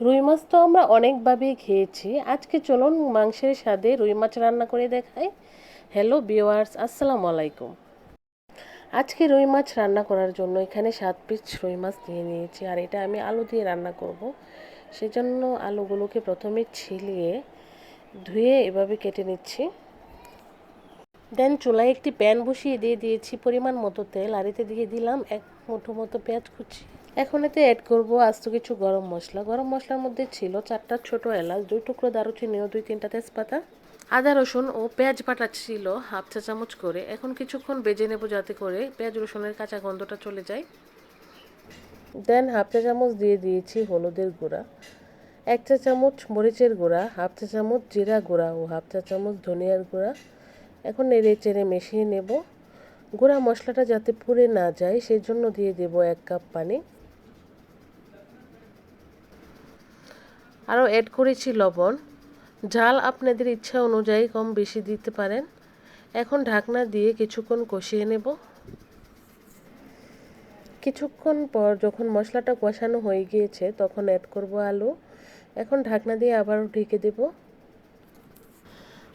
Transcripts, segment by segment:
রুই মাছ তো আমরা অনেকভাবেই খেয়েছি। আজকে চলুন মাংসের স্বাদে রুই মাছ রান্না করে দেখাই। হ্যালো বিওয়ার্স আসসালামু আলাইকুম। আজকে রুই মাছ রান্না করার জন্য এখানে সাত পিস রুই মাছ নিয়ে নিয়েছি আর এটা আমি আলু দিয়ে রান্না করব। সেজন্য আলুগুলোকে প্রথমে ছিলিয়ে ধুয়ে এভাবে কেটে নিচ্ছি। দেন চুলায় একটি প্যান বসিয়ে দিয়ে দিয়েছি পরিমাণ মতো তেল। আর এতে দিয়ে দিলাম এক মুঠো মতো পেঁয়াজ কুচি। এখন এতে অ্যাড করব আস্ত কিছু গরম মশলা। গরম মশলার মধ্যে ছিল চারটা ছোট এলাচ, দুই টুকরো দারুচিনি ও দুই তিনটা তেজপাতা। আদা, রসুন ও পেঁয়াজ বাটা ছিল হাফ চা চামচ করে। এখন কিছুক্ষণ বেজে নেব যাতে করে পেঁয়াজ, রসুনের কাঁচা গন্ধটা চলে যায়। দেন হাফ চা চামচ দিয়ে দিয়েছি হলুদের গুঁড়া, এক চা চামচ মরিচের গুঁড়া, হাফ চা চামচ জিরা গুঁড়া ও হাফ চা চামচ ধনিয়ার গুঁড়া। এখন নেড়ে চেড়ে মিশিয়ে নেব। গুঁড়া মশলাটা যাতে পুড়ে না যায় সেই জন্য দিয়ে দেব এক কাপ পানি। আরও অ্যাড করেছি লবণ। ঝাল আপনাদের ইচ্ছা অনুযায়ী কম বেশি দিতে পারেন। এখন ঢাকনা দিয়ে কিছুক্ষণ কষিয়ে নেব। কিছুক্ষণ পর যখন মশলাটা কষানো হয়ে গিয়েছে, তখন অ্যাড করব আলু। এখন ঢাকনা দিয়ে আবারও ঢেকে দেব।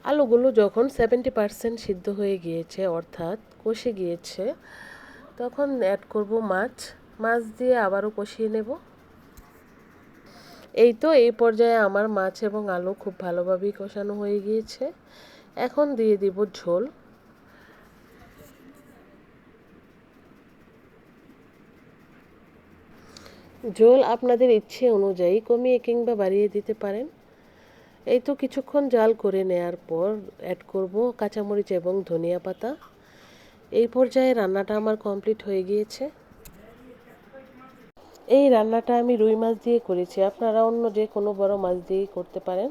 আলুগুলো যখন সেভেন্টি পারসেন্ট সিদ্ধ হয়ে গিয়েছে, অর্থাৎ কষে গিয়েছে, তখন অ্যাড করব মাছ। মাছ দিয়ে আবারও কষিয়ে নেব। এই তো এই পর্যায়ে আমার মাছ এবং আলু খুব ভালোভাবেই কষানো হয়ে গিয়েছে। এখন দিয়ে দিব ঝোল। ঝোল আপনাদের ইচ্ছে অনুযায়ী কমিয়ে কিংবা বাড়িয়ে দিতে পারেন। এই তো কিছুক্ষণ জাল করে নেয়ার পর অ্যাড করব কাঁচামরিচ এবং ধনিয়া পাতা। এই পর্যায়ে রান্নাটা আমার কমপ্লিট হয়ে গিয়েছে। এই রান্নাটা আমি রুই মাছ দিয়ে করেছি। আপনারা অন্য যে কোনো বড় মাছ দিয়েই করতে পারেন।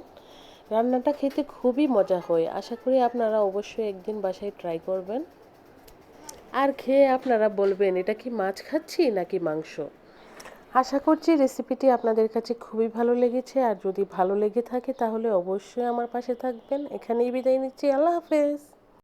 রান্নাটা খেতে খুবই মজা হয়। আশা করি আপনারা অবশ্যই একদিন বাসায় ট্রাই করবেন। আর খেয়ে আপনারা বলবেন, এটা কি মাছ খাচ্ছি নাকি মাংস? আশা করছি রেসিপিটি আপনাদের কাছে খুবই ভালো লেগেছে। আর যদি ভালো লেগে থাকে, তাহলে অবশ্যই আমার পাশে থাকবেন। এখানেই বিদায় নিচ্ছি। আল্লাহ হাফেজ।